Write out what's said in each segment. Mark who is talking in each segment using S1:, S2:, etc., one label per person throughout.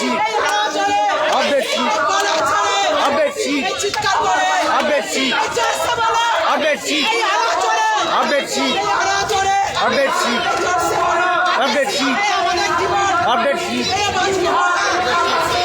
S1: Bedsheet
S2: এই হাওয়া চলে
S1: হাফ বেডশিট
S2: গলা চলে
S1: হাফ বেডশিট
S2: এই চিৎকার করে
S1: হাফ বেডশিট
S2: এই জোরসে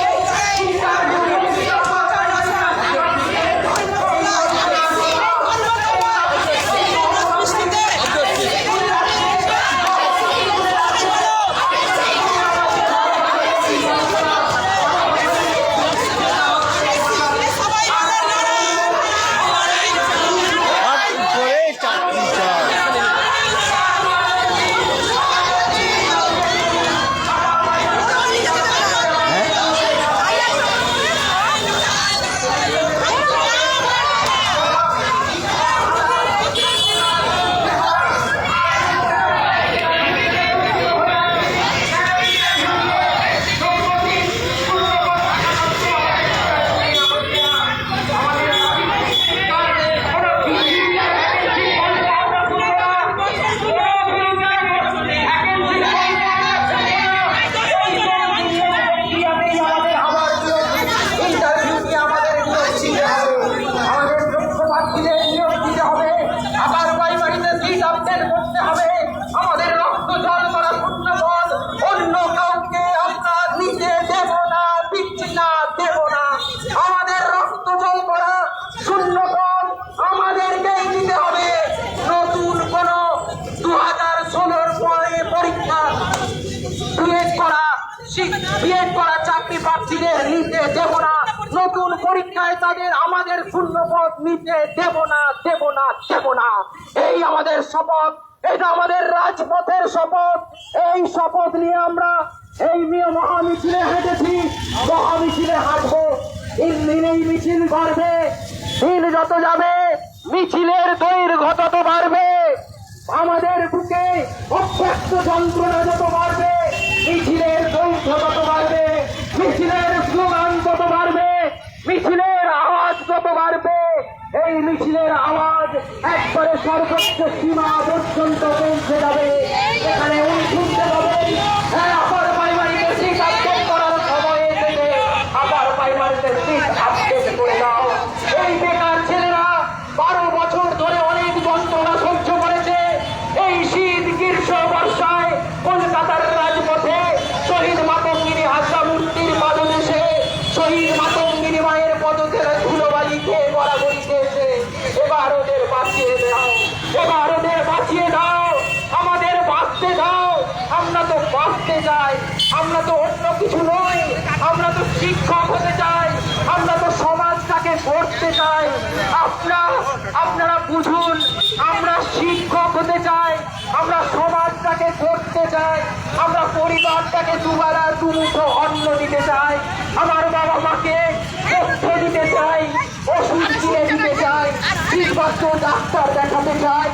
S3: বিএড করা চাকরি প্রার্থীদের নিতে দেব না। নতুন পরীক্ষায় তাদের আমাদের শূন্য পদ নিতে দেব না দেব না দেব না। এই আমাদের শপথ, এটা আমাদের রাজপথের শপথ। এই শপথ নিয়ে আমরা এই নিয়ে মহামিছিলে হেঁটেছি, মহামিছিলে হাঁটবো। এই মিছিল বাড়বে, দিন যত যাবে, মিছিলের দৈর্ঘ্য তত বাড়বে। আমাদের বুকে অভ্যস্ত যন্ত্রণা যত বাড়বে। মিছিলের দৈর্ঘ্য কত বাড়বে? মিছিলের স্লোগান কত বাড়বে? মিছিলের আওয়াজ কত বাড়বে? এই মিছিলের আওয়াজ একবারে সর্বোচ্চ সীমা পর্যন্ত পৌঁছে যাবে। দাও। ওদের বাঁচিয়ে দাও। আমাদের বাঁচতে দাও। আমরা তো বাঁচতে চাই। আমরা তো অন্য কিছু নই। আমরা তো শিক্ষক হতে চাই। আমরা তো সমাজটাকে গড়তে চাই। আপনারা আপনারা বুঝুন, আমরা শিক্ষক হতে চাই। আমরা সমাজটাকে গড়তে চাই। আমরা পরিবারটাকে দুবেলা দুমুঠো অন্ন দিতে চাই। আমার দিতে চাই ওষুধ কিনে দিতে চাই ঠিকমতো ডাক্তার দেখাতে চাই